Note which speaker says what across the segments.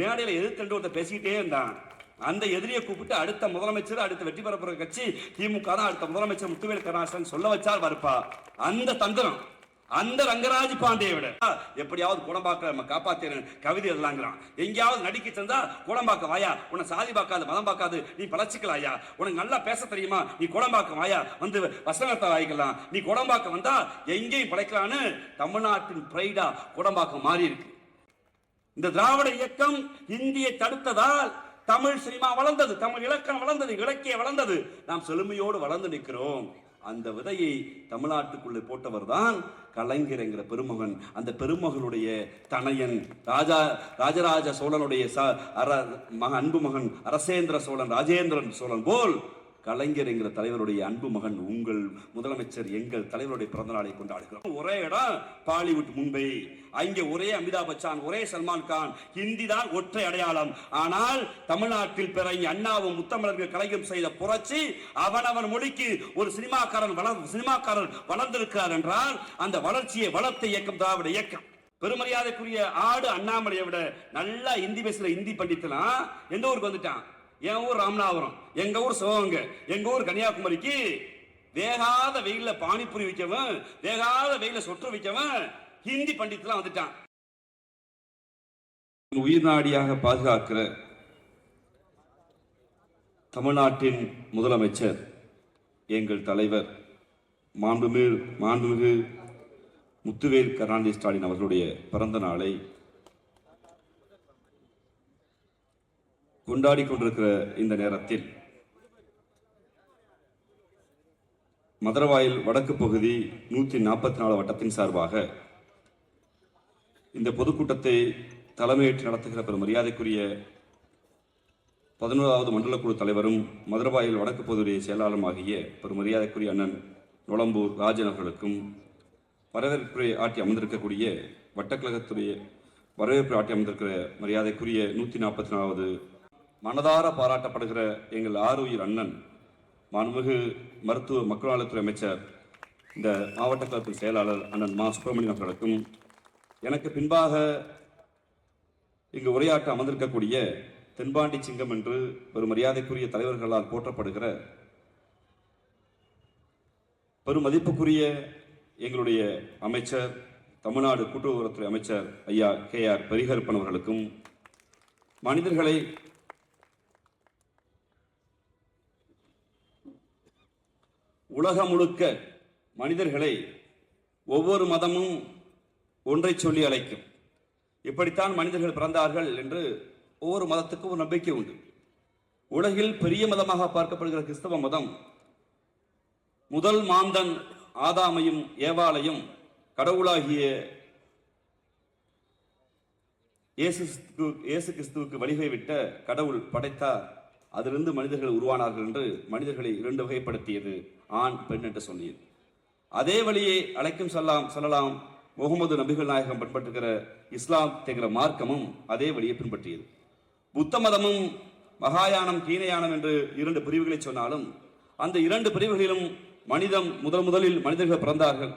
Speaker 1: மேடையில் எதிர்த்து ஒருத்தர் பேசிக்கிட்டே இருந்தான். அந்த எதிரியை கூப்பிட்டு அடுத்த முதலமைச்சர் அடுத்த வெற்றி பெறப்படுற கட்சி திமுக தான் அடுத்த முதலமைச்சர் முத்துவேல் கருணாசன் சொல்ல வச்சால் வரப்பா அந்த தந்திரம் அந்த ரங்கராஜ் பாண்டியை விட. எப்படியாவது குடம்பாக்க நம்ம காப்பாத்தின கவிதை எழுதலாங்கிறான். எங்கேயாவது நடிக்க தந்தா குடம்பாக்க வாயா? உன்னை சாதி பார்க்காது மதம் பார்க்காது நீ பழச்சிக்கலாயா உனக்கு நல்லா பேச தெரியுமா? நீ குடம்பாக்க வாயா? வந்து வசனத்தை வாய்க்கலாம் நீ குடம்பாக்க வந்தா எங்கேயும் படைக்கலான்னு தமிழ்நாட்டின் பிரைடா குடம்பாக்கம் மாறி இருக்கு. இந்த திராவிட இயக்கம் இந்தியை தடுத்ததால் தமிழ் சினிமா வளர்ந்தது தமிழ் இலக்கணம் வளர்ந்தது இலக்கிய வளர்ந்தது. நாம் செழுமையோடு வளர்ந்து நிற்கிறோம். அந்த விதையை தமிழ்நாட்டுக்குள்ளே போட்டவர் தான் கலைஞர் என்கிற பெருமகன். அந்த பெருமகனுடைய தனையன் ராஜா ராஜராஜ சோழனுடைய ச அர அன்பு மகன் அரசேந்திர சோழன் ராஜேந்திரன் சோழன் போல் கலைஞர் என்கிற தலைவருடைய அன்பு மகன் உங்கள் முதலமைச்சர் எங்கள் தலைவருடைய பிறந்த நாளை கொண்டாடுகிறோம். ஒரே இடம் பாலிவுட் மும்பை. அங்கே ஒரே அமிதாப் பச்சான் ஒரே சல்மான் கான். ஹிந்தி தான் ஒற்றை அடையாளம். ஆனால் தமிழ்நாட்டில் பிற அண்ணாவும் முத்தமிழர்கள் கலைஞரும் செய்த புரட்சி அவனவன் மொழிக்கு ஒரு சினிமாக்காரன் வளர் சினிமாக்காரர் வளர்ந்திருக்கிறார் என்றால் அந்த வளர்ச்சியை வளர்த்த இயக்கம் திராவிட இயக்கம். பெருமரியாதைக்குரிய ஆடு அண்ணாமலையை விட நல்லா ஹிந்தி பேசுகிற இந்தி பண்டித்தலாம் எந்த ஊருக்கு வந்துட்டான்? என் ஊர் ராமநாதபுரம். எங்க ஊர் சிவகங்கை. எங்க ஊர் கன்னியாகுமரிக்கு வேகாத வெயில பானிபூரி விற்கவன் வேகாத வெயில சொற்று விற்கவன் ஹிந்தி பண்டித்லாம் வந்துட்டான். உயிர் நாடியாக பாதுகாக்கிற தமிழ்நாட்டின் முதலமைச்சர் எங்கள் தலைவர் மாண்புமிகு மாண்புமிகு முத்துவேல் கருணாநிதி ஸ்டாலின் அவர்களுடைய பிறந்த நாளை கொண்டாடி கொண்டிருக்கிற இந்த நேரத்தில் மதுரவாயில் வடக்கு பகுதி நூற்றி நாற்பத்தி நாலு வட்டத்தின் சார்பாக இந்த பொதுக்கூட்டத்தை தலைமையேற்று நடத்துகிற பெரும் மரியாதைக்குரிய பதினோராவது மண்டலக்குழு தலைவரும் மதுரவாயில் வடக்கு பகுதியுடைய செயலாளரும் ஆகிய பெரும் மரியாதைக்குரிய அண்ணன் நொளம்பூர் ராஜன் அவர்களுக்கும் வரவேற்புரை ஆட்டி அமர்ந்திருக்கக்கூடிய வட்டக்கழகத்துடைய வரவேற்பு ஆட்டி அமர்ந்திருக்கிற மரியாதைக்குரிய நூற்றி நாற்பத்தி நாலாவது மனதார பாராட்டப்படுகிற எங்கள் ஆறுயிர் அண்ணன் மாண்புமிகு மருத்துவ மக்கள் நலத்துறை அமைச்சர் இந்த மாவட்ட கழகத்தின் செயலாளர் அண்ணன் மா. சுப்பிரமணியன் அவர்களுக்கும் எனக்கு பின்பாக இங்கு உரையாற்ற அமர்ந்திருக்கக்கூடிய தென்பாண்டி சிங்கம் என்று ஒரு மரியாதைக்குரிய தலைவர்களால் போற்றப்படுகிற பெரும் மதிப்புக்குரிய எங்களுடைய அமைச்சர் தமிழ்நாடு கூட்டுறவுத்துறை அமைச்சர் ஐயா கே ஆர் பெரிகருப்பன் அவர்களுக்கும் மனிதர்களை உலகம் முழுக்க மனிதர்களை ஒவ்வொரு மதமும் ஒன்றை சொல்லி அழைக்கும். இப்படித்தான் மனிதர்கள் பிறந்தார்கள் என்று ஒவ்வொரு மதத்துக்கும் ஒரு நம்பிக்கை உண்டு. உலகில் பெரிய மதமாக பார்க்கப்படுகிற கிறிஸ்தவ மதம் முதல் மாந்தன் ஆதாமையும் ஏவாளையும் கடவுளாகிய இயேசு இயேசு கிறிஸ்துவுக்கு வழிகை விட்ட கடவுள் படைத்தார். அதிலிருந்து மனிதர்கள் உருவானார்கள் என்று மனிதர்களை இரண்டு வகைப்படுத்தியது. ஆண் பெண் என்று சொல்லியது அதே வழியே அழைக்கும் சொல்லலாம் சொல்லலாம் முகமது நபிகள் நாயகம் பின்பற்றுகிற இஸ்லாம் தேங்கிற மார்க்கமும் அதே வழியை பின்பற்றியது. புத்த மதமும் மகாயானம் கீனயானம் என்று இரண்டு பிரிவுகளை சொன்னாலும் அந்த இரண்டு பிரிவுகளிலும் மனிதம் முதல் முதலில் மனிதர்கள் பிறந்தார்கள்.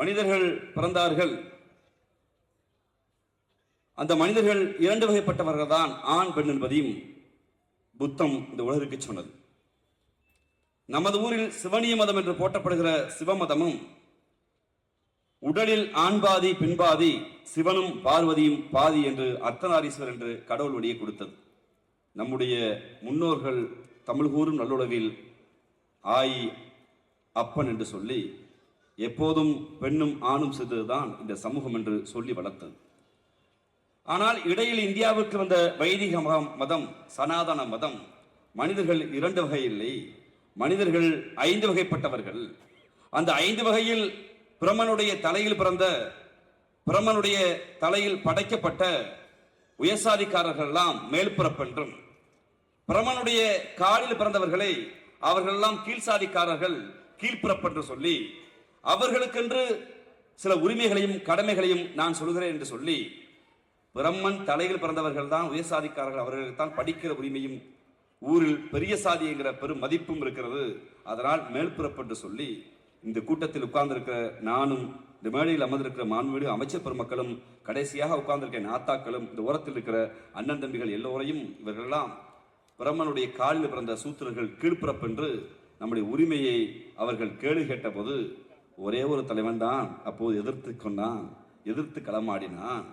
Speaker 1: மனிதர்கள் பிறந்தார்கள். அந்த மனிதர்கள் இரண்டு வகைப்பட்டவர்கள் தான் ஆண் பெண் என்பதையும் புத்தம் இந்த உலகிற்கு சொன்னது. நமது ஊரில் சிவனிய மதம் என்று போட்டப்படுகிற சிவமதமும் உடலில் ஆண் பாதி சிவனும் பார்வதியும் பாதி என்று அர்த்தநாரீஸ்வர் என்று கடவுள் வழியை கொடுத்தது. நம்முடைய முன்னோர்கள் தமிழ் கூறும் நல்லுறவில் ஆய் அப்பன் என்று சொல்லி எப்போதும் பெண்ணும் ஆணும் சிறிதுதான் இந்த சமூகம் என்று சொல்லி வளர்த்தது. ஆனால் இடையில் இந்தியாவுக்கு வந்த வைதிக மதம் மதம் சனாதன மதம். மனிதர்கள் இரண்டு வகை இல்லை மனிதர்கள் ஐந்து வகைப்பட்டவர்கள். அந்த ஐந்து வகையில் பிரமனுடைய தலையில் பிறந்த பிரமனுடைய தலையில் படைக்கப்பட்ட உயர்சாதிக்காரர்கள்லாம் மேல்புறப்பென்றும் பிரம்மனுடைய பிரமனுடைய காலில் பிறந்தவர்களை அவர்களெல்லாம் கீழ்சாதிக்காரர்கள் கீழ்ப்புறப்பென்று சொல்லி அவர்களுக்கென்று சில உரிமைகளையும் கடமைகளையும் நான் சொல்கிறேன் என்று சொல்லி பிரம்மன் தலையில் பிறந்தவர்கள் தான் உயர்சாதிக்காரர்கள் அவர்களுக்கு தான் படிக்கிற உரிமையும் ஊரில் பெரிய சாதி என்கிற பெரும் மதிப்பும் இருக்கிறது. அதனால் மேல்புறப்பட்டு என்று சொல்லி இந்த கூட்டத்தில் உட்கார்ந்திருக்கிற நானும் இந்த மேடையில் அமர்ந்திருக்கிற மாண்புமிகு அமைச்சர் பெருமக்களும் கடைசியாக உட்கார்ந்திருக்க நாத்தாக்களும் இந்த ஓரத்தில் இருக்கிற அண்ணன் தம்பிகள் எல்லோரையும் இவர்களெல்லாம் பிரம்மனுடைய காலில் பிறந்த சூத்திரர்கள் கீழ்ப்புறப்பென்று நம்முடைய உரிமையை அவர்கள் கேடு கேட்டபோது ஒரே ஒரு தலைவன் தான் அப்போது எதிர்த்து கொண்டான் எதிர்த்து களமாடினான்.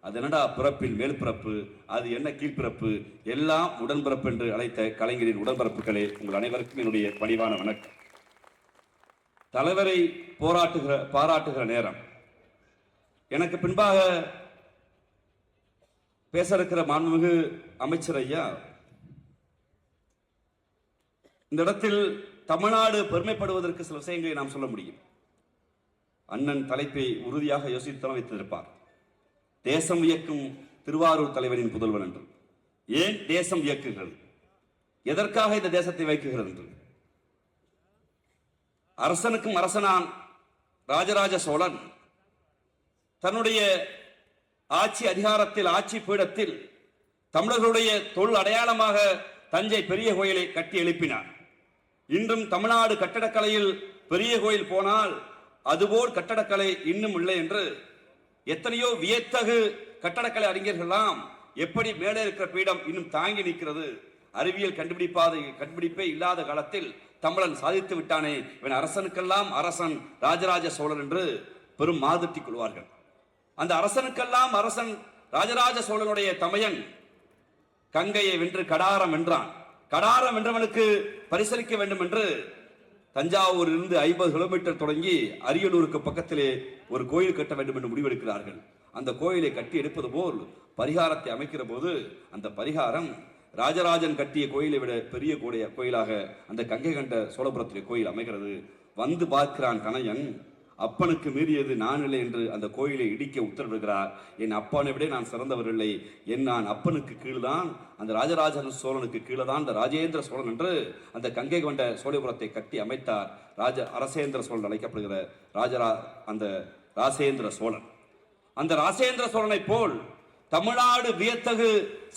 Speaker 1: அது என்னடா பிறப்பில் மேல் பிறப்பு அது என்ன கீழ்பிறப்பு? எல்லாம் உடன்பிறப்பு என்று அழைத்த கலைஞரின் உடன்பிறப்புகளே உங்கள் அனைவருக்கும் என்னுடைய பணிவான வணக்கம். தலைவரை போராட்டுகிற பாராட்டுகிற நேரம். எனக்கு பின்பாக பேச இருக்கிற மாண்புமிகு அமைச்சர் ஐயா இந்த இடத்தில் தமிழ்நாடு பெருமைப்படுவதற்கு சில விஷயங்களை நாம் சொல்ல முடியும். அண்ணன் தலைப்பை உறுதியாக யோசித்து வைத்திருப்பார். தேசம் இயக்கும் திருவாரூர் தலைவரின் புதல்வன் என்று. ஏன் தேசம் இயக்குகிறது? எதற்காக இந்த தேசத்தை வைக்குகிறது என்று? அரசனுக்கும் அரசனான் ராஜராஜ சோழன் தன்னுடைய ஆட்சி அதிகாரத்தில் ஆட்சி பீடத்தில் தமிழர்களுடைய தொழில் அடையாளமாக தஞ்சை பெரிய கோயிலை கட்டி எழுப்பினார். இன்றும் தமிழ்நாடு கட்டடக்கலையில் பெரிய கோயில் போனால் அதுபோல் கட்டடக்கலை இன்னும் இல்லை என்று எத்தனையோ வியத்தகு கட்டடக்கலை அறிஞர்கள்லாம் எப்படி மேலே இருக்கிற பீடம் இன்னும் தாங்கி நிற்கிறது? அறிவியல் கண்டுபிடிப்பாத கண்டுபிடிப்பே இல்லாத காலத்தில் தமிழன் சாதித்து விட்டானே இவன் அரசனுக்கெல்லாம் அரசன் ராஜராஜ சோழன் என்று பெரும் மாதிட்டிக் கொள்வார்கள். அந்த அரசனுக்கெல்லாம் அரசன் ராஜராஜ சோழனுடைய தமையன் கங்கையை வென்று கடாரம் வென்றான். கடாரம் வென்றவனுக்கு பரிசளிக்க வேண்டும் என்று தஞ்சாவூரிலிருந்து ஐம்பது கிலோமீட்டர் தொடங்கி அரியலூருக்கு பக்கத்திலே ஒரு கோயில் கட்ட வேண்டும் என்று முடிவெடுக்கிறார்கள். அந்த கோயிலை கட்டி எடுப்பது போல் பரிகாரத்தை அமைக்கிற போது அந்த பரிகாரம் ராஜராஜன் கட்டிய கோயிலை விட பெரிய கோடைய கோயிலாக அந்த கங்கை கண்ட சோழபுரத்திலே கோயில் அமைகிறது. வந்து பார்க்கிறான் கணையன் அப்பனுக்கு மீறியது நான் இல்லை என்று அந்த கோயிலை இடிக்க உத்தரவிடுகிறார். என் அப்பானை விட நான் சிறந்தவர் இல்லை என் நான் அப்பனுக்கு கீழ்தான் அந்த ராஜராஜன் சோழனுக்கு கீழே தான் அந்த ராஜேந்திர சோழன் என்று அந்த கங்கை கொண்ட சோழிபுரத்தை கட்டி அமைத்தார். ராஜ அரசேந்திர சோழன் அழைக்கப்படுகிற ராஜரா அந்த ராசேந்திர சோழன். அந்த ராசேந்திர சோழனை போல் தமிழ்நாடு வியத்தகு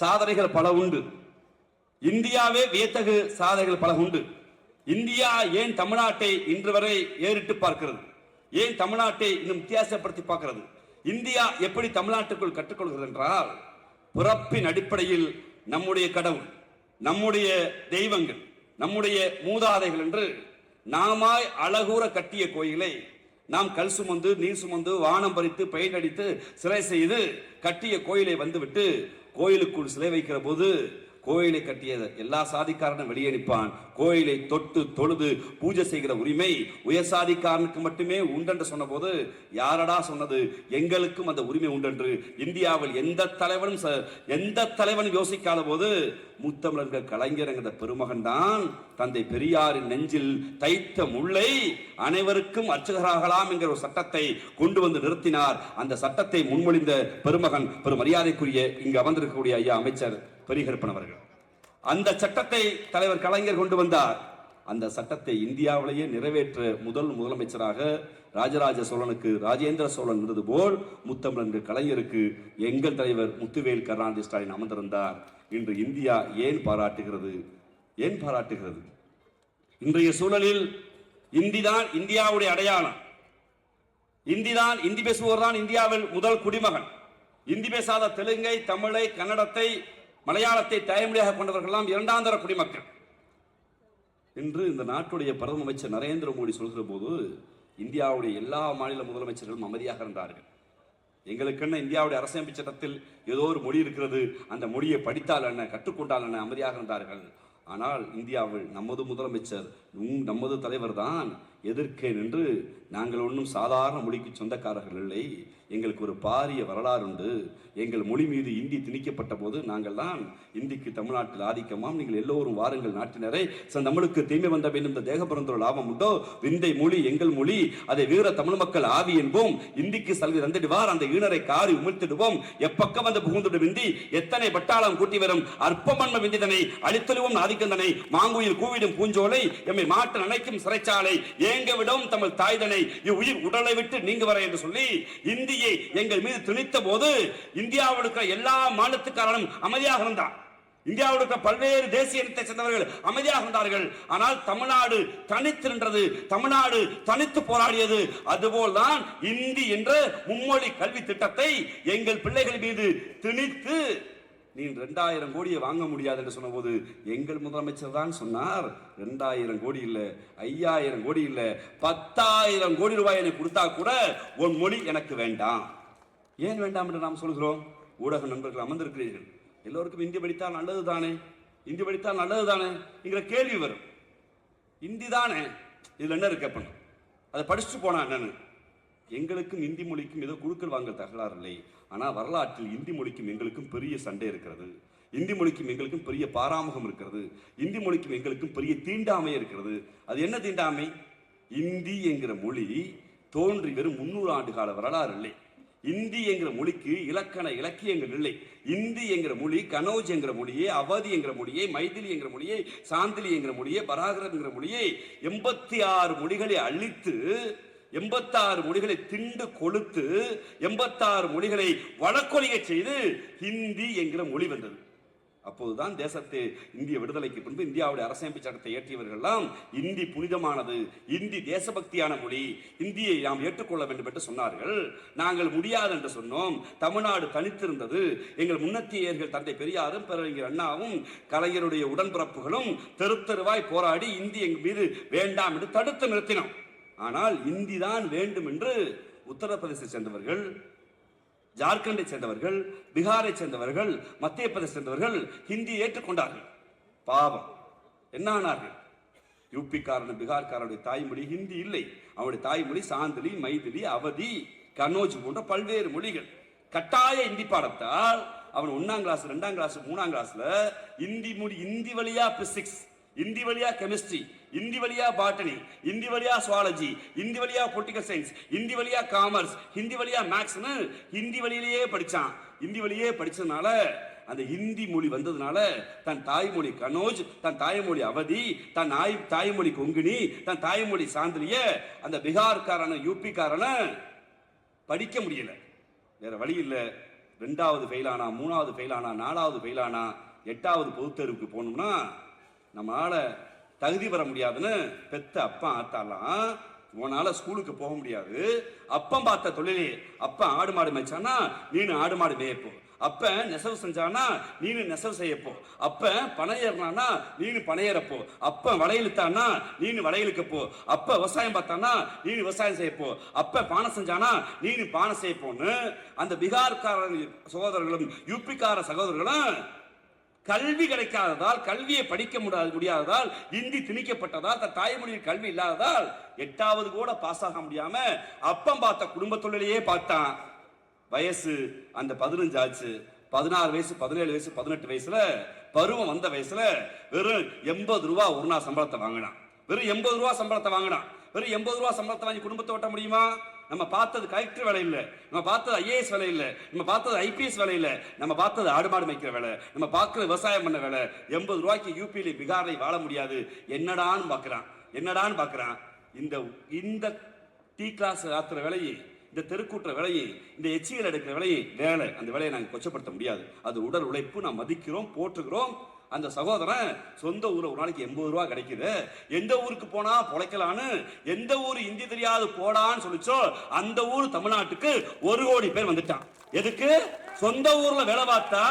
Speaker 1: சாதனைகள் பல உண்டு. இந்தியாவே வியத்தகு சாதனைகள் பல உண்டு. இந்தியா ஏன் தமிழ்நாட்டை இன்று வரை ஏறிட்டு பார்க்கிறது? ஏன் தமிழ்நாட்டை இன்னும் வித்தியாசப்படுத்தி பார்க்கிறது? இந்தியா எப்படி தமிழ்நாட்டுக்குள் கற்றுக்கொள்கிறது என்றால் பிறப்பின் அடிப்படையில் நம்முடைய கடவுள் நம்முடைய தெய்வங்கள் நம்முடைய மூதாதைகள் என்று நாமாய் அழகூற கட்டிய கோயிலை நாம் கல் சுமந்து நீர் சுமந்து வானம் பறித்து பெயிண்ட் அடித்து சிலை செய்து கட்டிய கோயிலை வந்துவிட்டு கோயிலுக்குள் சிலை வைக்கிற போது கோயிலை கட்டிய எல்லா சாதிக்காரனும் வெளியே நிற்பான் கோயிலை தொட்டு தொழுது பூஜை செய்கிற உரிமை உயர் சாதிக்காரனுக்கு மட்டுமே உண்டென்று சொன்னபோது யாரடா சொன்னது? எங்களுக்கும் அந்த உரிமை உண்டென்று. இந்தியாவில் எந்த தலைவனும் ச- எந்த தலைவனும் யோசிக்காத போது முத்தமிழர்கள் கலைஞர் பெருமகன் தான் தந்தை பெரியாரின் நெஞ்சில் தைத்த முல்லை அனைவருக்கும் அர்ச்சகராகலாம் என்கிற ஒரு சட்டத்தை கொண்டு வந்து நிறுத்தினார். அந்த சட்டத்தை முன்மொழிந்த பெருமகன் பெரும் மரியாதைக்குரிய இங்கு அமர்ந்திருக்கக்கூடிய ஐயா அமைச்சர் பரிகற்பனவர்கள். அவர்கள் அந்த சட்டத்தை தலைவர் கலைஞர் கொண்டு வந்தார். அந்த சட்டத்தை இந்தியாவிலேயே நிறைவேற்ற முதல் முதலமைச்சராக ராஜராஜ சோழனுக்கு ராஜேந்திர சோழன் இருந்தது போல் முத்தமிழன் கலைஞருக்கு எங்கள் தலைவர் முத்துவேல் கருணாநிதி ஸ்டாலின் அமர்ந்திருந்தார். இன்று இந்தியா ஏன் பாராட்டுகிறது? ஏன் பாராட்டுகிறது? இன்றைய சூழலில் இந்திதான் இந்தியாவுடைய அடையாளம். இந்திதான் இந்தி பேசுவோர் தான் இந்தியாவில் முதல் குடிமகன். இந்தி பேசாத தெலுங்கை தமிழை கன்னடத்தை மலையாளத்தை தாய்மொழியாக கொண்டவர்கள்லாம் இரண்டாந்தர குடிமக்கள். என்று இந்த நாட்டுடைய பிரதம அமைச்சர் நரேந்திர மோடி சொல்கிற போது இந்தியாவுடைய எல்லா மாநில முதலமைச்சர்களும் அமைதியாக இருந்தார்கள். எங்களுக்கென்ன இந்தியாவுடைய அரசியமைப்பு சட்டத்தில் ஏதோ ஒரு மொழி இருக்கிறது அந்த மொழியை படித்தால் என்ன கற்றுக்கொண்டால் என்ன அமைதியாக இருந்தார்கள்? ஆனால் இந்தியாவில் நமது முதலமைச்சர் நமது தலைவர் தான் எதிர்க்கே நின்று நாங்கள் ஒன்றும் சாதாரண மொழிக்கு சொந்தக்காரர்கள் இல்லை. எங்களுக்கு ஒரு பாரிய வரலாறு உண்டு. எங்கள் மொழி மீது இந்தி திணிக்கப்பட்ட போது நாங்கள் தான் இந்திக்கு தமிழ்நாட்டில் ஆதிக்கமாம். நீங்கள் எல்லோரும் வாருங்கள் நாட்டினரை. ச- நம்மளுக்கு தீமை வந்த பின் இந்த தேக பிறந்தோர் லாபம் உண்டோ? விந்தை மொழி எங்கள் மொழி அதை வீர தமிழ் மக்கள் ஆவி என்போம். இந்திக்கு சல்வி தந்திடுவார். அந்த ஈனரை காரி உமிழ்த்திடுவோம். எப்பக்கம் வந்து புகுந்துடும் இந்தி எத்தனை பட்டாளம் கூட்டி வரும்? அற்பமன்ம விந்திதனை அழித்தொழுவும் ஆதிக்கந்தனை மாங்குயில் கூவிடும் பூஞ்சோலை எம்மை மாற்ற நினைக்கும் சிறைச்சாலை ஏங்க விடும் தமிழ் தாய்தனை இவ்வுயிர் உடலை விட்டு நீங்க வர என்று சொல்லி இந்தியை எங்கள் மீது திணித்த போது இந்தியாவில் இருக்கிற எல்லா மாநிலத்துக்காரனும் அமைதியாக இருந்தான் இந்தியாவில் இருக்கிற பல்வேறு தேசிய இனத்தை சேர்ந்தவர்கள் அமைதியாக இருந்தார்கள். ஆனால் தமிழ்நாடு தனித்து தமிழ்நாடு தனித்து போராடியது. அதுபோல்தான் இந்தி என்ற மும்மொழி கல்வி திட்டத்தை எங்கள் பிள்ளைகள் மீது திணித்து நீ ரெண்டாயிரம் கோடியை வாங்க முடியாது என்று சொன்னபோது எங்கள் முதலமைச்சர் தான் சொன்னார் ரெண்டாயிரம் கோடி இல்லை ஐயாயிரம் கோடி இல்லை பத்தாயிரம் கோடி ரூபாய் எனக்கு கொடுத்தா கூட உன் மொழி எனக்கு வேண்டாம். ஏன் வேண்டாம் என்று நாம் சொல்கிறோம்? ஊடக நண்பர்கள் அமர்ந்திருக்கிறீர்கள். எல்லோருக்கும் இந்தி படித்தால் நல்லது தானே இந்தி படித்தால் நல்லது தானே என்கிற கேள்வி வரும். இந்தி தானே? இதில் என்ன இருக்கு அப்பன் அதை படிச்சுட்டு போனா என்னன்னு? எங்களுக்கும் இந்தி மொழிக்கும் ஏதோ குழுக்கள் வாங்க தகராறு இல்லை. ஆனால் வரலாற்றில் இந்தி மொழிக்கும் எங்களுக்கும் பெரிய சண்டை இருக்கிறது. இந்தி மொழிக்கும் எங்களுக்கும் பெரிய பாராமுகம் இருக்கிறது. இந்தி மொழிக்கும் எங்களுக்கும் பெரிய தீண்டாமை இருக்கிறது. அது என்ன தீண்டாமை? இந்தி என்கிற மொழி தோன்றி வெறும் முன்னூறு ஆண்டு கால வரலாறு இல்லை. இந்தி என்கிற மொழிக்கு இலக்கண இலக்கியங்கள் இல்லை. இந்தி என்கிற மொழி கனோஜ் என்கிற மொழியே அவதி என்கிற மொழியை மைதிலி என்கிற மொழியை சாந்திலி என்கிற மொழியை பராகரம் என்கிற மொழியை எண்பத்தி ஆறு மொழிகளை அழித்து எண்பத்தாறு மொழிகளை திண்டு கொளுத்து எண்பத்தாறு மொழிகளை வழக்கொலிக செய்து ஹிந்தி என்கிற மொழி வந்தது. அப்போதுதான் தேசத்தை இந்திய விடுதலைக்கு பின்பு இந்தியாவுடைய அரசமைப்பு சட்டத்தை இயற்றியவர்கள்லாம் இந்தி புனிதமானது இந்தி தேசபக்தியான மொழி இந்தியை நாம் ஏற்றுக்கொள்ள வேண்டும் என்று சொன்னார்கள். நாங்கள் முடியாது என்று சொன்னோம். தமிழ்நாடு தனித்திருந்தது. எங்கள் முன்னத்தியர்கள் தந்தை பெரியாரும் பேரறிஞர் அண்ணாவும் கலைஞருடைய உடன்பிறப்புகளும் தெரு தெருவாய் போராடி இந்தி எங்கள் மீது வேண்டாம் என்று தடுத்து நிறுத்தினோம். ஆனால் இந்தி தான் வேண்டும் என்று உத்தரப்பிரதேசத்தை சேர்ந்தவர்கள் ஜார்க்கண்டை சேர்ந்தவர்கள் பீகாரை சேர்ந்தவர்கள் மத்திய பிரதேச சேர்ந்தவர்கள் ஹிந்தி ஏற்றுக்கொண்டார்கள். பாவம். என்ன ஆனார்கள்? யூபிக்காரன் பீகார்காரனுடைய தாய்மொழி ஹிந்தி இல்லை. அவனுடைய தாய்மொழி சாந்திலி மைதிலி அவதி கனோஜ் போன்ற பல்வேறு மொழிகள். கட்டாய இந்தி பாடத்தால் அவன் ஒன்னாம் கிளாஸ் ரெண்டாம் கிளாஸ் மூணாம் கிளாஸ்ல இந்தி மொழி இந்தி வழியா பிசிக்ஸ் இந்தி வழியா கெமிஸ்ட்ரி இந்தி வழியா பாட்டனி இந்தி வழியா சுவாலஜி இந்தி வழியா பொலிட்டிக்கல் சயின்ஸ் இந்தி வழியா காமர்ஸ் ஹிந்தி வழியா மேக்ஸ்னு ஹிந்தி வழியிலேயே படிச்சான். ஹிந்தி வழியே படிச்சதுனால அந்த ஹிந்தி மொழி வந்ததுனால தன் தாய்மொழி கனோஜ் தன் தாய்மொழி அவதி தன் நாய் தாய்மொழி கொங்கினி தன் தாய்மொழி சாந்திரிய அந்த பீகார்காரன யூபிக்காரன படிக்க முடியல. வேற வழி இல்லை. ரெண்டாவது ஃபெயிலானா மூணாவது ஃபெயிலானா நாலாவது ஃபெயிலானா எட்டாவது பொதுத்தேர்வுக்கு போனோம்னா நம்மளால் தகுதி பெற முடியாதுன்னு பெத்த அப்பா ஆத்தாலாம் உன்னால ஸ்கூலுக்கு போக முடியாது. அப்பம் பார்த்த தொழிலே அப்பா ஆடு மாடு மேய்ச்சானா நீனு ஆடு மாடு மேயப்போ. அப்ப நெசவு செஞ்சானா நீனு நெசவு செய்யப்போ. அப்ப பனை ஏறினானா நீனு பனை ஏறப்போ. அப்ப வளையலுத்தானா நீனு வளையலுக்கு போ அப்ப விவசாயம் பார்த்தானா நீனு விவசாயம் செய்யப்போ. அப்ப பானை செஞ்சானா நீனு பானை செய்யப்போன்னு அந்த பீகார்கார சகோதரர்களும் யூபிக்கார சகோதரர்களும் கல்வி கிடைக்காததால் கல்வியை படிக்க முடியாது முடியாததால் இந்தி திணிக்கப்பட்டதால் தன் தாய்மொழியில் கல்வி இல்லாததால் எட்டாவது கூட பாஸ் ஆக முடியாம அப்பம் பார்த்த குடும்ப தொழிலையே பார்த்தான். வயசு அந்த பதினஞ்சு ஆச்சு. பதினாறு வயசு பதினேழு வயசு பதினெட்டு வயசுல பருவம் வந்த வயசுல வெறும் எண்பது ரூபா ஒரு நாள் சம்பளத்தை வாங்கினான். வெறும் எண்பது ரூபா சம்பளத்தை வாங்கினான். வெறும் எண்பது ரூபா சம்பளத்தை வாங்கி குடும்பத்தை ஓட்ட முடியுமா? நம்ம பார்த்தது கலெக்டர் வேலை இல்லை. நம்ம பார்த்தது ஐஏஎஸ் வேலை இல்லை. நம்ம பார்த்தது ஐபிஎஸ் வேலை இல்லை. நம்ம பார்த்தது ஆடு மாடு மேய்க்கிற வேலை. நம்ம பார்க்கறது விவசாயம் பண்ண வேலை. எண்பது ரூபாய்க்கு யூபியில் பீகாரில் வாழ முடியாது. என்னடான்னு பார்க்குறான் என்னடான்னு பார்க்குறான் இந்த இந்த டீ கிளாஸ் ஆத்துற வேலையை இந்த தெருக்கூட்டுற விலையை இந்த எச்சிகள் எடுக்கிற விலையை வேலை. அந்த விலையை நாங்கள் கொச்சப்படுத்த முடியாது. அது உடல் உழைப்பு. நாம் மதிக்கிறோம் போற்றுகிறோம். அந்த சகோதரன் சொந்த ஊரில் ஒரு நாளைக்கு எண்பது ரூபா கிடைக்குது. எந்த ஊருக்கு போனா பொழைக்கலான்னு எந்த ஊர் இந்தி தெரியாது போடான்னு சொல்லிச்சோ அந்த ஊர் தமிழ்நாட்டுக்கு ஒரு கோடி பேர் வந்துட்டான். எதுக்கு? சொந்த ஊர்ல வேலை பார்த்தா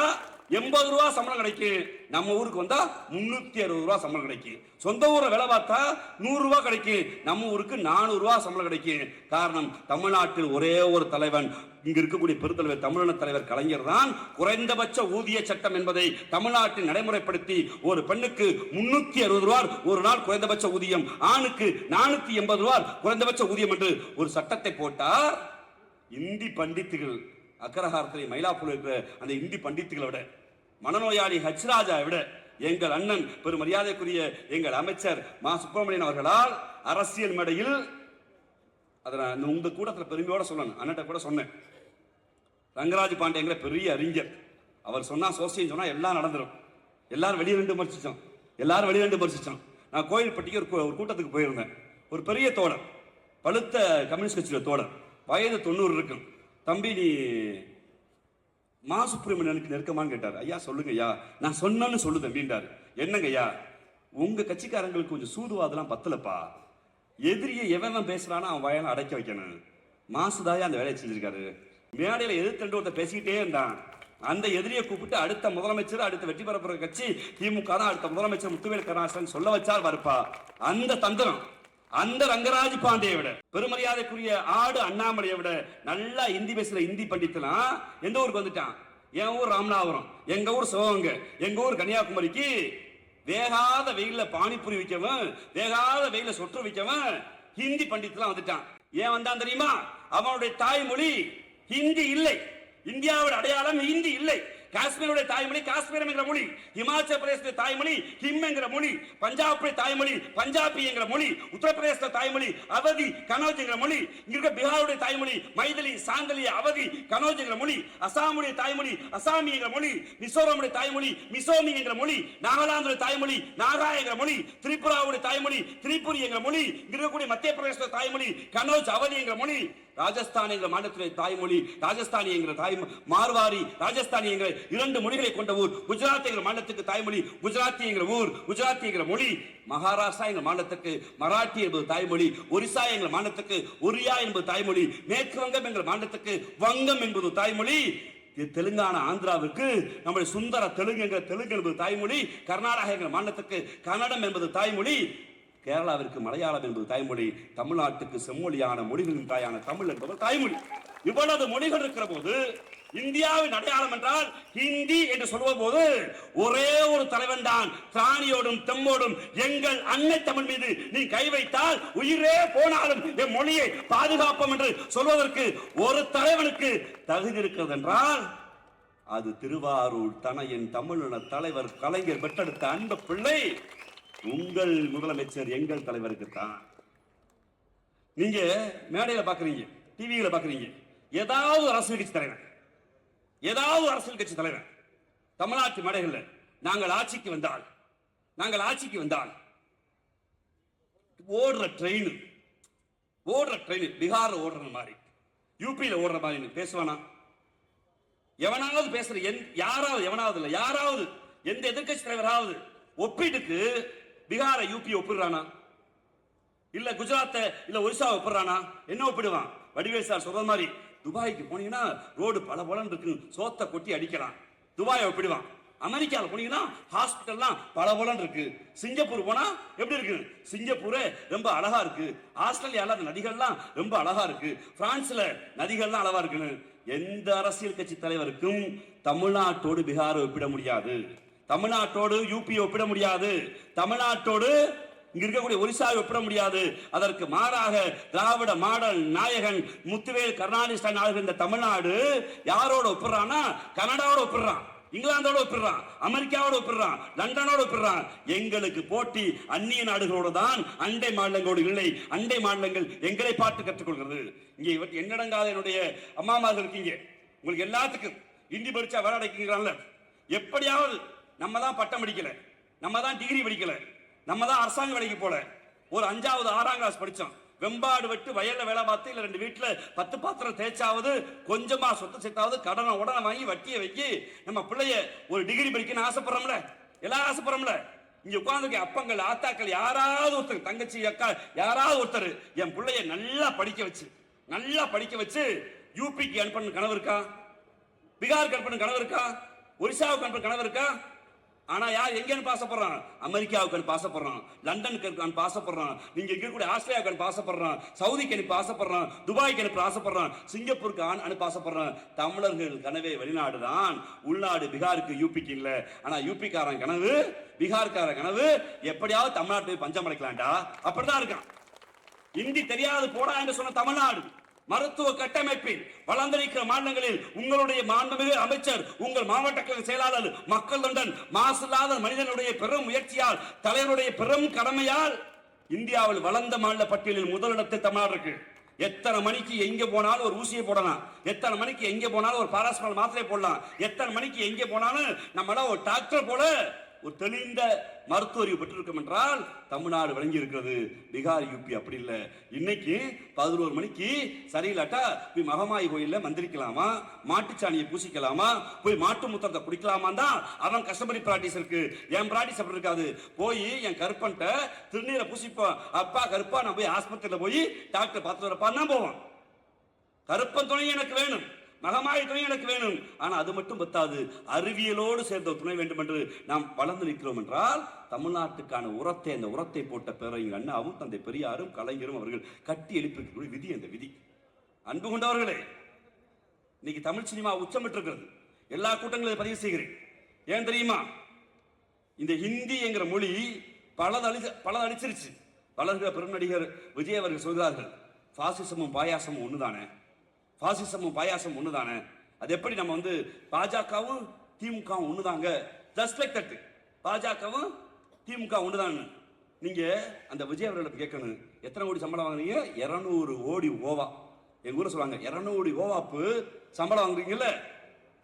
Speaker 1: எண்பது ரூபா சம்பளம் கிடைக்கும் நம்ம ஊருக்கு வந்தா முன்னூத்தி அறுபது ரூபா சம்பளம் கிடைக்கும் சொந்த ஊரை வேலை பார்த்தா நூறு ரூபா கிடைக்கும் நம்ம ஊருக்கு நானூறு ரூபா சம்பளம் கிடைக்கும் காரணம் தமிழ்நாட்டில் ஒரே ஒரு தலைவன். இங்க இருக்கக்கூடிய பெருத்தலைவர் தமிழன தலைவர் கலைஞர் தான் குறைந்தபட்ச ஊதிய சட்டம் என்பதை தமிழ்நாட்டில் நடைமுறைப்படுத்தி ஒரு பெண்ணுக்கு முன்னூத்தி அறுபது ரூபாய் ஒரு நாள் குறைந்தபட்ச ஊதியம் ஆணுக்கு நானூத்தி எண்பது ரூபாய் குறைந்தபட்ச ஊதியம் என்று ஒரு சட்டத்தை போட்டார் இந்தி பண்டித்துகள் அக்கரஹாரத்தில் மயிலாப்பூர் இருக்கிற அந்த இந்தி பண்டித்துகளை விட மனநோயாளி ஹச்ராஜா விட எங்கள் அண்ணன் பெரும் மரியாதைக்குரிய எங்கள் அமைச்சர் மா. சுப்பிரமணியன் அவர்களால் அரசியல் மேடையில் அதை நான் உங்க கூட்டத்தில் பெருமையோட சொல்லணும். அண்ணட்ட கூட சொன்னேன். ரங்கராஜ் பாண்டேங்கிற பெரிய அறிஞர். அவர் சொன்னா சோசியம் சொன்னா எல்லாம் நடந்துடும் எல்லாரும் வெளியே ரெண்டு மறிச்சிச்சோம் எல்லாரும் வெளியே ரெண்டு விமர்சிச்சோம். நான் கோயில்பட்டிக்கு ஒரு ஒரு கூட்டத்துக்கு போயிருந்தேன். ஒரு பெரிய தோழர். பழுத்த கம்யூனிஸ்ட் கட்சியோட தோழர். வயது தொண்ணூறு இருக்கும். தம்பி நீ மா சுப்பிரமணியனுக்கு நெருக்கமான்னு கேட்டார். ஐயா சொல்லுங்க ஐயா நான் சொன்னேன்னு சொல்லுது அப்படின்றாரு. என்னங்க ஐயா உங்க கட்சிக்காரங்களுக்கு கொஞ்சம் சூதுவாதெல்லாம் பத்தலப்பா. எதிரியை எவன் பேசுறானோ அவன் வயலை அடைக்க வைக்கணும். மாசுதாயா அந்த வேலையை செஞ்சிருக்காரு. மேடையில எதிர்த்து ஒருத்தர் பேசிக்கிட்டே இருந்தான். அந்த எதிரியை கூப்பிட்டு அடுத்த முதலமைச்சர் அடுத்த வெற்றி பெற கட்சி திமுக தான் அடுத்த முதலமைச்சர் முத்துவேல் கருணாசன் சொல்ல வச்சால் வரப்பா அந்த தந்திரம். அந்த ரங்கராஜ் பாண்டியை விட பெருமரியாதைக்குரிய ஆடு அண்ணாமலையை விட நல்லா இந்தி பேசுற இந்தி பண்டித்தலாம் எந்த ஊருக்கு வந்துட்டான்? என் ஊர் ராமநாதபுரம். எங்க ஊர் சிவகங்க. எங்க ஊர் கன்னியாகுமரிக்கு வேகாத வெயில பானிபூரி விற்கவன் வேகாத வெயில சொற்று விற்கவன் ஹிந்தி பண்டித்லாம் வந்துட்டான். ஏன் வந்தான் தெரியுமா? அவனுடைய தாய்மொழி ஹிந்தி இல்லை. இந்தியாவோட அடையாளம் ஹிந்தி இல்லை. காஷ்மீருடைய தாய்மொழி காஷ்மீர் என்கிற மொழி இமாச்சல பிரதேச தாய்மொழி ஹிம் என்கிற மொழி பஞ்சாபுடைய தாய்மொழி பஞ்சாபி என்கிற மொழி உத்தரப்பிரதேச தாய்மொழி அவதி கனோஜ் என்கிற மொழி இங்க இருக்க பீகாருடைய தாய்மொழி மைதிலி சாந்தலி அவதி கனோஜ் என்கிற மொழி அசாமுடைய தாய்மொழி அசாமி என்கிற மொழி மிசோரமுடைய தாய்மொழி மிசோமி என்கிற மொழி நாகாலாந்துடைய தாய்மொழி நாகா என்கிற மொழி திரிபுராவுடைய தாய்மொழி திரிபுரி என்கிற மொழி இங்க இருக்கக்கூடிய மத்திய பிரதேச தாய்மொழி கனோஜ் அவதி என்கிற மொழி ராஜஸ்தான் என்கிற மாநிலத்துடைய தாய்மொழி ராஜஸ்தானி என்கிற தாய் மார்வாரி ராஜஸ்தானி என்கிற இரண்டு மொழிகளை கொண்ட ஊர். குஜராத் என்கிற மாநிலத்துக்கு தாய்மொழி குஜராத்தி என்கிற ஊர் குஜராத்தி என்கிற மொழி. மகாராஷ்டிரா என்கிற மாநிலத்துக்கு மராட்டி என்பது தாய்மொழி. ஒரிசா என்கிற மாநிலத்துக்கு ஒரியா என்பது தாய்மொழி. மேற்கு வங்கம் என்கிற மாநிலத்துக்கு வங்கம் என்பது தாய்மொழி. இது தெலுங்கானா ஆந்திராவுக்கு நம்முடைய சுந்தர தெலுங்கு என்கிற தெலுங்கு என்பது தாய்மொழி. கர்நாடகா என்கிற மாநிலத்துக்கு கன்னடம் என்பது தாய்மொழி. கேரளாவிற்கு மலையாளம் என்பது தாய்மொழி தமிழ்நாட்டுக்கு செம்மொழியான மொழிகளின் தாயான தமிழ் என்பது தாய்மொழி. இவ்வளவு மொழிகள் இருக்கிற போது இந்தியாவின் அடையாளம் என்றால் ஹிந்தி என்று சொல்லுவ போது ஒரே ஒரு தலைவன் தான். திராணியோடும் தெம்மோடும் எங்கள் அன்னை தமிழ் மீது நீ கை வைத்தால் உயிரே போனாலும் என் மொழியை பாதுகாப்போம் என்று சொல்வதற்கு ஒரு தலைவனுக்கு தகுதி இருக்கிறது என்றால் அது திருவாரூர் தனையன் தமிழின தலைவர் கலைஞர் பெற்றெடுத்த அன்பு பிள்ளை. உங்கள் முதலமைச்சர் எங்கள் தலைவருக்கு தான். நீங்க மேடையில பாக்குறீங்க டிவியில பாக்குறீங்க ஏதாவது அரசியல் கட்சி தலைவர் ஏதாவது அரசியல் கட்சி தலைவர் தமிழ்நாட்டு மேடைகள்ல நாங்கள் ஆட்சிக்கு வந்தால் நாங்கள் ஆட்சிக்கு வந்தால் ஓடுற ட்ரெயின் ஓடுற ட்ரெயின் பீகார்ல ஓடுற மாதிரி யூபியில ஓடுற மாதிரி பேசுவானா? எவனாவது பேசுற என் யாராவது எவனாவது இல்ல யாராவது எந்த எதிர்கட்சி தலைவராவது ஒப்பீட்டுக்கு பீகாரை யூபி ஒப்பிடுறானா? இல்ல குஜராத்தை இல்ல ஒரிசா ஒப்பிடுறானா? என்ன ஒப்பிடுவான்? வடிவேல் சார் சொல்ற மாதிரி துபாய்க்கு போனீங்கன்னா ரோடு பல பலன் இருக்கு சோத்தை கொட்டி அடிக்கலாம் துபாயை ஒப்பிடுவான். அமெரிக்காவில் போனீங்கன்னா ஹாஸ்பிட்டல்லாம் பல பலன் இருக்கு. சிங்கப்பூர் போனா எப்படி இருக்கு? சிங்கப்பூர் ரொம்ப அழகா இருக்கு. ஆஸ்திரேலியாவில் அந்த நதிகள்லாம் ரொம்ப அழகா இருக்கு. பிரான்ஸ்ல நதிகள்லாம் அழகா இருக்குன்னு எந்த அரசியல் கட்சி தலைவருக்கும் தமிழ்நாட்டோடு பீகாரை ஒப்பிட முடியாது. தமிழ்நாட்டோடு யூபி ஒப்பிட முடியாது. தமிழ்நாட்டோடு இங்க இருக்கக்கூடிய ஒரிசாவை ஒப்பிட முடியாது. அதற்கு மாறாக திராவிட மாடல் நாயகன் முத்துவேல் கருணாநிதி ஆளுகிற இந்த தமிழ்நாடு யாரோட ஒப்பிடுறான்னா கனடாவோட ஒப்பிடுறான் இங்கிலாந்தோட ஒப்பிடுறான் அமெரிக்காவோட ஒப்பிடுறான் லண்டனோட ஒப்பிடுறான். எங்களுக்கு போட்டி அந்நிய நாடுகளோடு தான் அண்டை மாநிலங்களோடு இல்லை. அண்டை மாநிலங்கள் எங்களை பார்த்து கற்றுக்கொள்கிறது. இங்கே இவற்றை என்னடங்காத என்னுடைய அம்மாமார்கள் இருக்கீங்க. உங்களுக்கு எல்லாத்துக்கும் இந்தி படிச்சா வேலை அடைக்கிறான்ல எப்படியாவது நம்ம தான் பட்டம் படிக்கல. நம்ம தான் டிகிரி படிக்கல. நம்ம தான் அரசாங்க வேலைக்கு போல. ஒரு அஞ்சாவது ஆறாம் கிளாஸ் படித்தோம் வெம்பாடு வெட்டு வயலில் வேலை பார்த்து இல்லை ரெண்டு வீட்டில் பத்து பாத்திரம் தேய்ச்சாவது கொஞ்சமாக சொத்து சேர்த்தாவது கடனை உடனே வாங்கி வட்டியை வைக்கி நம்ம பிள்ளைய ஒரு டிகிரி படிக்கணும்னு ஆசைப்படுறோம்ல? எல்லாம் ஆசைப்படுறோம்ல? இங்க உட்காந்துருக்க அப்பங்கள் ஆத்தாக்கள் யாராவது ஒருத்தர் தங்கச்சி அக்கா யாராவது ஒருத்தர் என் பிள்ளைய நல்லா படிக்க வச்சு நல்லா படிக்க வச்சு யூபிக்கு அனுப்பணும் கனவு இருக்கா? பீகாருக்கு அனுப்பணும் கனவு இருக்கா? ஒரிசாவுக்கு அனுப்பணும் கனவு இருக்கா? ஆனா யார் எங்கேன்னு பாசப்படுறான் அமெரிக்காவுக்கு அனுப்ப ஆசைப்படுறான் லண்டனுக்கு அனுப்ப ஆசைப்படுறான் நீங்க இங்க இருக்கக்கூடிய ஆஸ்திரேலியாவுக்கு பாசப்படுறான் ஆசைப்படுறான் சவுதிக்கு அனுப்பி ஆசைப்படுறான் துபாய்க்கு அனுப்பி ஆசைப்படுறான் சிங்கப்பூருக்கு ஆண் அனுப்பி ஆசைப்படுறான் தமிழர்கள் கனவே வெளிநாடு தான் உள்நாடு பீகாருக்கு யூபிக்கு இல்ல. ஆனா யூபிக்காரன் கனவு பீகார்காரன் கனவு. எப்படியாவது தமிழ்நாட்டு பஞ்சம் அடைக்கலாம்டா அப்படிதான் இருக்கான். இந்தி தெரியாது போடா என்று சொன்ன தமிழ்நாடு. மருத்துவ கட்டமைப்பில் வளர்ந்திருக்கிற மாநிலங்களில் உங்களுடைய மாண்புமிகு அமைச்சர் உங்கள் மாவட்ட கழக செயலாளர் மக்கள் தண்டன் மாசில்லாத மனிதனுடைய பெரும் முயற்சியால் தலைவருடைய பெரும் கடமையால் இந்தியாவில் வளர்ந்த மாநில பட்டியலில் முதலிடத்தை தமிழ்நாடு இருக்கு எத்தனை மணிக்கு எங்க போனாலும் ஒரு ஊசியை போடலாம். எத்தனை மணிக்கு எங்க போனாலும் ஒரு பாராஸ்மல் மாத்திரை போடலாம். எத்தனை மணிக்கு எங்க போனாலும் நம்மள ஒரு டாக்டர் போல ஒரு தெளிந்த மருத்துவ அறிவு பெற்றிருக்கும் என்றால் தமிழ்நாடு விளங்கி இருக்கிறது பீகார் யூபி அப்படி இல்லை. இன்னைக்கு பதினோரு மணிக்கு சரியில்லாட்டா போய் மகமாயி கோயிலில் மந்திரிக்கலாமா? மாட்டுச்சாணியை பூசிக்கலாமா? போய் மாட்டு முத்தத்தை குடிக்கலாமா தான் அவன் கஸ்டமரி பிராக்டிஸ் இருக்கு. என் பிராக்டிஸ் அப்படி இருக்காது. போய் என் கருப்பன்ட்ட திருநீரை பூசிப்போம் அப்பா கருப்பா நான் போய் ஆஸ்பத்திரியில் போய் டாக்டர் பார்த்து வரப்பான்னு போவான். கருப்பன் துணை எனக்கு வேணும். மகமாய் துணை எனக்கு வேணும். ஆனால் அது மட்டும் பத்தாது. அறிவியலோடு சேர்ந்த துணை வேண்டும் என்று நாம் வளர்ந்து நிற்கிறோம் என்றால் தமிழ்நாட்டுக்கான உரத்தை அந்த உரத்தை போட்ட பேரையும் அண்ணாவும் தந்தை பெரியாரும் கலைஞரும் அவர்கள் கட்டி எழுப்பியிருக்கக்கூடிய விதி அந்த விதி. அன்பு கொண்டவர்களே இன்னைக்கு தமிழ் சினிமா உச்சமிட்டிருக்கிறது எல்லா கூட்டங்களிலும் பதிவு செய்கிறேன். ஏன் தெரியுமா? இந்த ஹிந்தி என்கிற மொழி பலது அழி அழிச்சிருச்சு. வளர்கிற பெரும் நடிகர் விஜய் அவர்கள் சொல்கிறார்கள் பாசிசமும் பாயாசமும் ஒன்று தானே பாசிசமும் பாயாசம் ஒண்ணுதானே? அது எப்படி நம்ம வந்து பாஜகவும் திமுகவும் ஒண்ணுதாங்க? ஜஸ்ட் லைக் தட் பாஜகவும் திமுக ஒண்ணுதான்னு. நீங்க அந்த விஜய் அவர்களை கேட்கணும். எத்தனை கோடி சம்பளம் வாங்குறீங்க? இரநூறு ஓடி ஓவா. எங்க ஊர்ல சொல்லுவாங்க இரநூறு ஓவாப்பு சம்பளம் வாங்குறீங்கல்ல?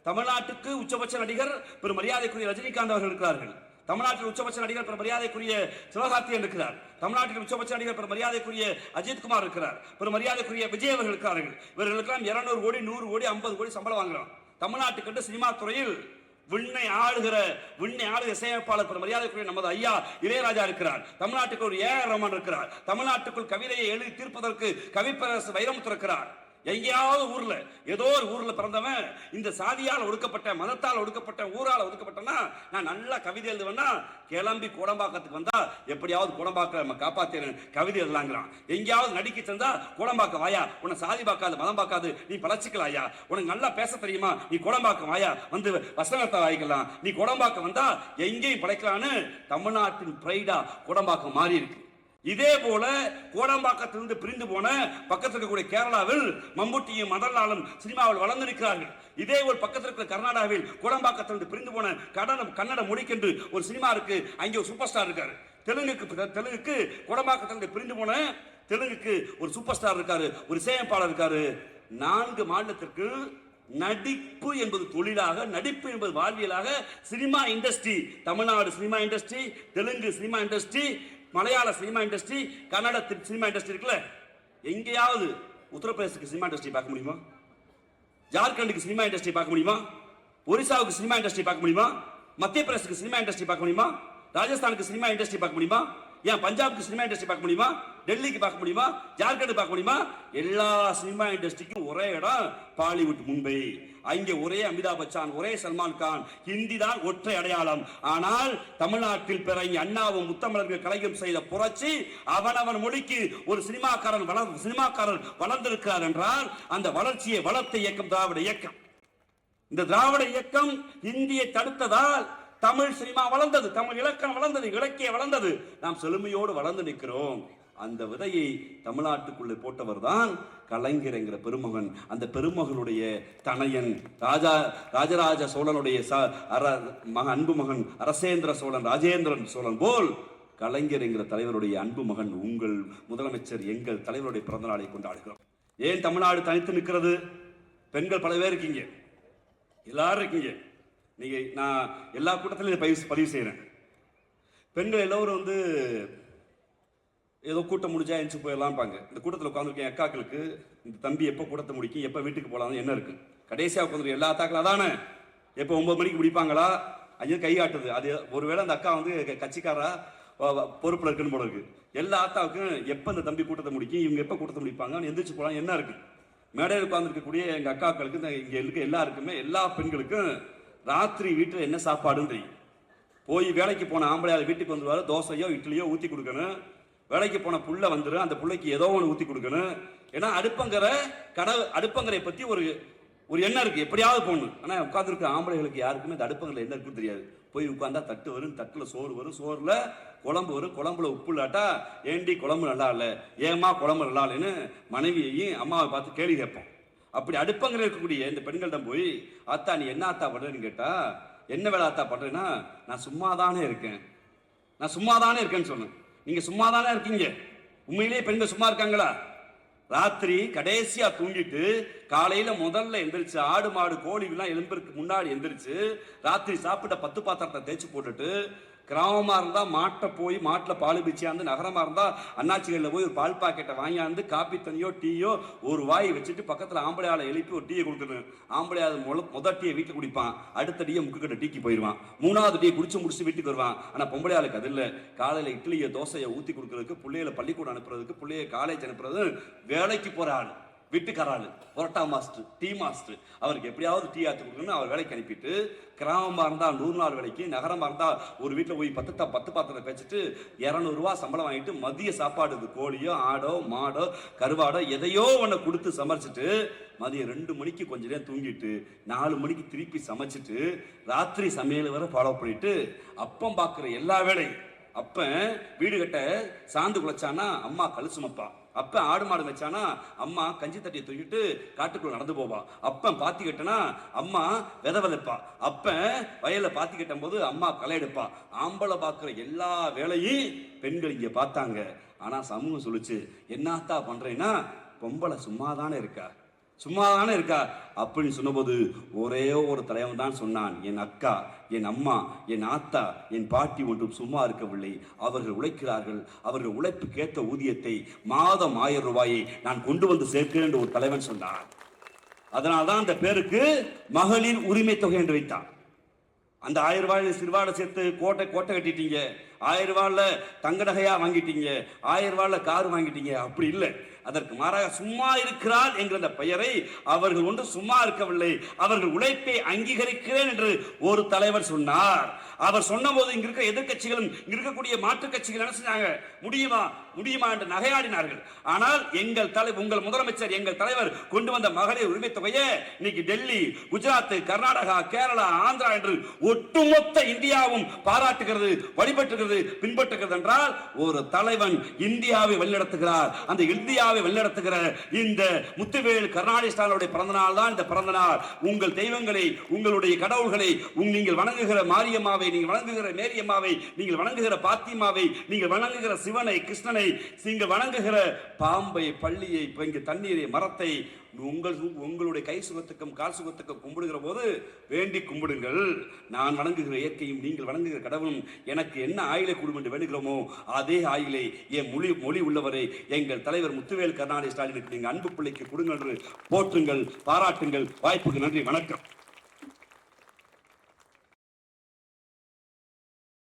Speaker 1: தமிழ்நாட்டுக்கு உச்சபட்ச நடிகர் பெரும் மரியாதைக்குரிய ரஜினிகாந்த் அவர்கள் இருக்கிறார்கள். தமிழ்நாட்டில் உச்சபட்ச நடிகர் பெரும் மரியாதைக்குரிய சிவகார்த்தியன் இருக்கிறார். தமிழ்நாட்டில் உச்சபட்ச நடிகர் பெரும் மரியாதைக்குரிய அஜித்குமார் இருக்கிறார். பெரும் மரியாதைக்குரிய விஜய் அவர்கள் இருக்கிறார்கள் இவர்களுக்கெல்லாம் இருநூறு கோடி நூறு கோடி ஐம்பது கோடி சம்பளம் வாங்குறோம். தமிழ்நாட்டுக்கு சினிமா துறையில் விண்ணை ஆளுகிற விண்ணை ஆளுகிற இசையமைப்பாளர் பெரும் மரியாதைக்குரிய நமது ஐயா இளையராஜா இருக்கிறார். தமிழ்நாட்டுக்கு ஒரு ஏ ரமன் இருக்கிறார். தமிழ்நாட்டுக்குள் கவிதையை எழுதி தீர்ப்பதற்கு கவிப்பரசு வைரமுத்து இருக்கிறார். எங்கேயாவது ஊர்ல ஏதோ ஒரு ஊர்ல பிறந்தவன் இந்த சாதியால் ஒடுக்கப்பட்ட மதத்தால் ஒடுக்கப்பட்ட ஊரால் ஒடுக்கப்பட்டனா நான் நல்லா கவிதை எழுதுவேன்னா கிளம்பி கோடம்பாக்கத்துக்கு வந்தா எப்படியாவது கோடம்பாக்க நம்ம காப்பாத்திறேன் கவிதை எழுதலாங்கிறான். எங்கேயாவது நடிக்க தந்தா கோடம்பாக்க வாயா உன்னை சாதி பார்க்காது மதம் பார்க்காது நீ பழச்சிக்கலாயா உனக்கு நல்லா பேச தெரியுமா? நீ கோடம்பாக்க வாயா வந்து வசனத்தை வாய்க்கலாம். நீ கோடம்பாக்க வந்தா எங்கேயும் பிழைக்கலான்னு தமிழ்நாட்டின் பிரைடா கோடம்பாக்கம் மாறி இருக்கு இதே போல கோடம்பாக்கத்திலிருந்து பிரிந்து போன பக்கத்தில் இருக்கக்கூடிய கேரளாவில் மம்புட்டியும் மதர்லாலும் சினிமாவில் வளர்ந்து நிற்கிறார்கள் இதே ஒரு பக்கத்தில் இருக்கிற கர்நாடகாவில் கோடம்பாக்கத்திலிருந்து பிரிந்து போன கடன கன்னட மொழிக்கென்று ஒரு சினிமா இருக்கு. அங்கே ஒரு சூப்பர் ஸ்டார் இருக்காரு. தெலுங்குக்கு தெலுங்குக்கு கோடம்பாக்கத்திலிருந்து பிரிந்து போன தெலுங்குக்கு ஒரு சூப்பர் ஸ்டார் இருக்காரு. ஒரு இசையமைப்பாளர் இருக்காரு. நான்கு மாநிலத்திற்கு நடிப்பு என்பது தொழிலாக நடிப்பு என்பது வாழ்வியலாக cinema industry Tamil Nadu cinema industry Telugu cinema industry மலையாள cinema industry Kannada cinema industry இருக்குல்ல? எங்கேயாவது உத்தரப்பிரதேசத்துக்கு சினிமா இண்டஸ்ட்ரி பார்க்க முடியுமா? ஜார்க்கண்டுக்கு சினிமா இண்டஸ்ட்ரி பார்க்க முடியுமா? ஒரிசாவுக்கு சினிமா இண்டஸ்ட்ரி பார்க்க முடியுமா? மத்திய பிரதேசத்துக்கு சினிமா இண்டஸ்ட்ரி பார்க்க முடியுமா? ராஜஸ்தானுக்கு சினிமா இண்டஸ்ட்ரி பார்க்க முடியுமா? ஏன் பஞ்சாபுக்கு சினிமா இண்டஸ்ட்ரி பார்க்க முடியுமா? டெல்லிக்கு பார்க்க முடியுமா? ஜார்க்கண்ட் பார்க்க முடியுமா? எல்லா சினிமா இண்டஸ்ட்ரிக்கும் ஒரே இடம் பாலிவுட் மும்பை. அங்கே ஒரே அமிதாப் பச்சான் ஒரே சல்மான் கான். ஹிந்தி தான் ஒற்றை அடையாளம். ஆனால் தமிழ்நாட்டில் பிற அண்ணாவும் முத்தமிழர்கள் கலைஞரும் செய்த புரட்சி அவனவன் மொழிக்கு ஒரு சினிமாக்காரன் வளர் சினிமாக்காரன் வளர்ந்திருக்கிறார் என்றால் அந்த வளர்ச்சியை வளர்த்த இயக்கம் திராவிட இயக்கம். இந்த திராவிட இயக்கம் இந்தியை தடுத்ததால் தமிழ் சினிமா வளர்ந்தது தமிழ் இலக்கணம் வளர்ந்தது இலக்கியம் வளர்ந்தது. நாம் செழுமையோடு வளர்ந்து நிற்கிறோம். அந்த விதையை தமிழ்நாட்டுக்குள்ளே போட்டவர் தான் கலைஞர் என்கிற பெருமகன். அந்த பெருமகனுடைய தனையன் ராஜா ராஜராஜ சோழனுடைய ச அர மக அன்பு மகன் அரசேந்திர சோழன் ராஜேந்திரன் சோழன் போல் கலைஞர் என்கிற தலைவருடைய அன்பு மகன் உங்கள் முதலமைச்சர் எங்கள் தலைவருடைய பிறந்த நாளை கொண்டாடுகிறோம். ஏன் தமிழ்நாடு தனித்து நிற்கிறது? பெண்கள் பல பேர் இருக்கீங்க. எல்லாரும் இருக்கீங்க. நீங்கள் நான் எல்லா கூட்டத்திலையும் பதிவு பதிவு செய்கிறேன் பெண்கள் எல்லோரும் வந்து ஏதோ கூட்டம் முடிஞ்சா எழுந்து போயிடலாம்பாங்க. இந்த கூட்டத்தில் உட்காந்துருக்கேன் அக்காக்களுக்கு இந்த தம்பி எப்போ கூட்டத்தை முடிக்கும் எப்போ வீட்டுக்கு போகலான்னு என்ன இருக்குது கடைசியாக உட்காந்துருக்க எல்லா அத்தாக்களும் தானே எப்போ ஒம்பது மணிக்கு முடிப்பாங்களா? ஐயோ கை ஆட்டுது அது ஒருவேளை அந்த அக்கா வந்து கட்சிக்காரா பொறுப்பில் இருக்குன்னு போல இருக்கு. எல்லா அத்தாவுக்கும் எப்போ இந்த தம்பி கூட்டத்தை முடிக்கும் இவங்க எப்போ கூட்டத்தை முடிப்பாங்க எந்திரிச்சு போகலாம் என்ன இருக்குது மேடையில் உட்காந்துருக்கக்கூடிய எங்கள் அக்காக்களுக்கு இந்த இங்கே இருக்க எல்லாருக்குமே எல்லா பெண்களுக்கும் ராத்திரி வீட்டில் என்ன சாப்பாடுன்றீங்க? போய் வேலைக்கு போன ஆம்பளையால் வீட்டுக்கு வந்துடுவார் தோசையோ இட்லியோ ஊற்றி கொடுக்கணும். வேலைக்கு போன புள்ள வந்துடும் அந்த பிள்ளைக்கு ஏதோ ஒன்று ஊற்றி கொடுக்கணும். ஏன்னா அடுப்பங்கரை கடவு அடுப்பங்கரை பற்றி ஒரு ஒரு எண்ணம் இருக்குது எப்படியாவது போகணும். ஆனால் உட்காந்துருக்க ஆம்பளைகளுக்கு யாருக்குமே அந்த அடுப்பங்கரையில் என்ன இருக்குன்னு தெரியாது. போய் உட்காந்தா தட்டு வரும் தட்டில் சோறு வரும். சோறுல குழம்பு வரும். குழம்புல உப்பு இல்லாட்டா ஏண்டி குழம்பு நல்லா இல்லை? ஏமா குழம்பு நல்லா இல்லைன்னு? மனைவியையும் அம்மாவை பார்த்து கேள்வி கேட்போம். அப்படி அடுப்பங்கிற இருக்கக்கூடிய இந்த பெண்கள்ட்ட போய் அத்தா நீ என்ன ஆத்தா பண்ணுறேன்னு கேட்டா என்ன வேலை அத்தா பண்ணுறேன்னா நான் சும்மா தானே இருக்கேன். நான் சும்மா தானே இருக்கேன்னு சொன்னேன். நீங்கள் சும்மா தானே இருக்கீங்க. உண்மையிலேயே பெண்கள் சும்மா இருக்காங்களா? ராத்திரி கடைசியாக தூங்கிட்டு காலையில் முதல்ல எந்திரிச்சு ஆடு மாடு கோழிகள்லாம் எலும்புறதுக்கு முன்னாடி எந்திரிச்சு ராத்திரி சாப்பிட்ட பத்து பாத்திரத்தை தேய்ச்சி போட்டுட்டு கிராமமாக இருந்தால் மாட்டை போய் மாட்டில் பால் பிச்சியாந்து நகரமாக இருந்தால் அண்ணாச்சிகளில் போய் ஒரு பால் பாக்கெட்டை வாங்கியாந்து காப்பி தண்ணியோ டீயோ ஒரு வாய் வச்சுட்டு பக்கத்தில் ஆம்பளை ஆளை எழுப்பி ஒரு டீயை கொடுக்கணும் ஆம்பளை அது முத முதல் டீயை வீட்டுல குடிப்பான். அடுத்த டீயை முக்குக்கிட்ட டீக்கு போயிடுவான் மூணாவது டீயை குடிச்சு முடிச்சு வீட்டுக்கு வருவான். ஆனால் பொம்பளை ஆளுக்கு அது இல்லை. காலையில் இட்லியை தோசையை ஊற்றி கொடுக்கறதுக்கு பிள்ளைகளை பள்ளிக்கூடம் அனுப்புறதுக்கு பிள்ளைய காலேஜ் அனுப்புறது வேலைக்கு போகிற ஆள். வீட்டுக்காராள் புரோட்டா மாஸ்டர் டீ மாஸ்டர். அவருக்கு எப்படியாவது டீ ஆற்றி கொடுக்கணும்னு அவர் வேலைக்கு அனுப்பிட்டு கிராமமாக இருந்தால் நூறு நாள் வேலைக்கு நகரமாக இருந்தால் ஒரு வீட்டில் போய் பத்து தா- பத்து பாத்திரத்தை பேச்சுட்டு இரநூறுவா சம்பளம் வாங்கிட்டு மதிய சாப்பாடு இது கோழியோ ஆடோ மாடோ கருவாடோ எதையோ ஒன்று கொடுத்து சமைச்சிட்டு மதியம் ரெண்டு மணிக்கு கொஞ்ச நேரம் தூங்கிட்டு நாலு மணிக்கு திருப்பி சமைச்சிட்டு ராத்திரி சமையல் வரை ஃபாலோ பண்ணிட்டு அப்பம் பார்க்குற எல்லா வேலையும். அப்போ வீடு கட்ட சாந்து குலைச்சான்னா அம்மா கழு சுமப்பான் அப்போ ஆடு மாடு வச்சானா அம்மா கஞ்சி தட்டியை தூக்கிட்டு காட்டுக்குள்ள நடந்து போவா. அப்பன் பாத்தி கட்டினா அம்மா வித விதைப்பா. அப்பன் வயல்ல பாத்தி கட்டும் போது அம்மா களை எடுப்பா. ஆம்பளை பார்க்குற எல்லா வேலையும் பெண்கள் இங்கே பார்த்தாங்க. ஆனால் சமூகம் சொல்லுச்சு என்னத்தா பண்ணுறேன்னா பொம்பளை சும்மா தானே இருக்கா? சும்மா தானே இருக்கா? அப்படின்னு சொன்னபோது ஒரே ஒரு தலைவன் தான் சொன்னான் என் அக்கா என் அம்மா என் ஆத்தா என் பாட்டி ஒன்றும் சும்மா இருக்கவில்லை. அவர்கள் உழைக்கிறார்கள். அவர்கள் உழைப்புக்கேற்ற ஊதியத்தை மாதம் ஆயிரம் ரூபாயை நான் கொண்டு வந்து சேர்க்கிறேன் என்று ஒரு தலைவன் சொன்னான். அதனால்தான் அந்த பேருக்கு மகளிர் உரிமை தொகை என்று வைத்தான். அந்த ஆயிரம் ரூபாயில சிறுவாடை சேர்த்து கோட்டை கோட்டை கட்டிட்டீங்க. ஆயிரம் ரூபாயில தங்க நகையா வாங்கிட்டீங்க. ஆயிரம் ரூபாயில கார் வாங்கிட்டீங்க. அப்படி இல்லை. அதற்கு மாறாக சும்மா இருக்கிறாள் என்கிற அந்த பெயரை அவர்கள் ஒன்று சும்மா இருக்கவில்லை. அவர்கள் உழைப்பை அங்கீகரிக்கிறேன் என்று ஒரு தலைவர் சொன்னார். அவர் சொன்னபோது இங்க இருக்கிற எதிர்க்கட்சிகளும் இங்க இருக்கக்கூடிய மாற்றுக் கட்சிகள் என்ன செஞ்சாங்க? முடியுமா? முடியுமா என்று நகையாடினார்கள். ஆனால் எங்கள் தலை உங்கள் முதலமைச்சர் எங்கள் தலைவர் கொண்டு வந்த மகளிர் உரிமை தொகையை இன்னைக்கு டெல்லி குஜராத் கர்நாடகா கேரளா ஆந்திரா என்று ஒட்டுமொத்த இந்தியாவும் பாராட்டுகிறது வழிபட்டுகிறது பின்பற்றுகிறது என்றால் ஒரு தலைவன் இந்தியாவை வழிநடத்துகிறார். அந்த இந்தியாவை வழிநடத்துகிற இந்த முத்துவேல் கருணாநிதி ஸ்டாலினுடைய பிறந்த நாள் தான் இந்த பிறந்த நாள் உங்கள் தெய்வங்களை உங்களுடைய கடவுள்களை நீங்கள் வணங்குகிற மாரியம்மாவை அம்மாவை நீங்கள் வணங்குகிற மேரியம்மாவை நீங்கள் வணங்குகிற பாத்திமாவை நீங்கள் வணங்குகிற சிவனை கிருஷ்ணனை நீங்கள் வணங்குகிற பாம்பை பள்ளியை இப்ப இங்கு தண்ணீரை மரத்தை உங்கள் உங்களுடைய கை சுகத்துக்கும் கால் சுகத்துக்கும் கும்பிடுகிற போது வேண்டி கும்பிடுங்கள். நான் வணங்குகிற இயற்கையும் நீங்கள் வணங்குகிற கடவுளும் எனக்கு என்ன ஆயிலை கொடுக்கும் என்று வேண்டுகிறோமோ அதே ஆயிலை என் மொழி மொழி உள்ளவரை எங்கள் தலைவர் முத்துவேல் கருணாநிதி ஸ்டாலினுக்கு நீங்கள் அன்பு பிள்ளைக்கு கொடுங்கள் என்று போற்றுங்கள் பாராட்டுங்கள். வாய்ப்புக்கு நன்றி வணக்கம்.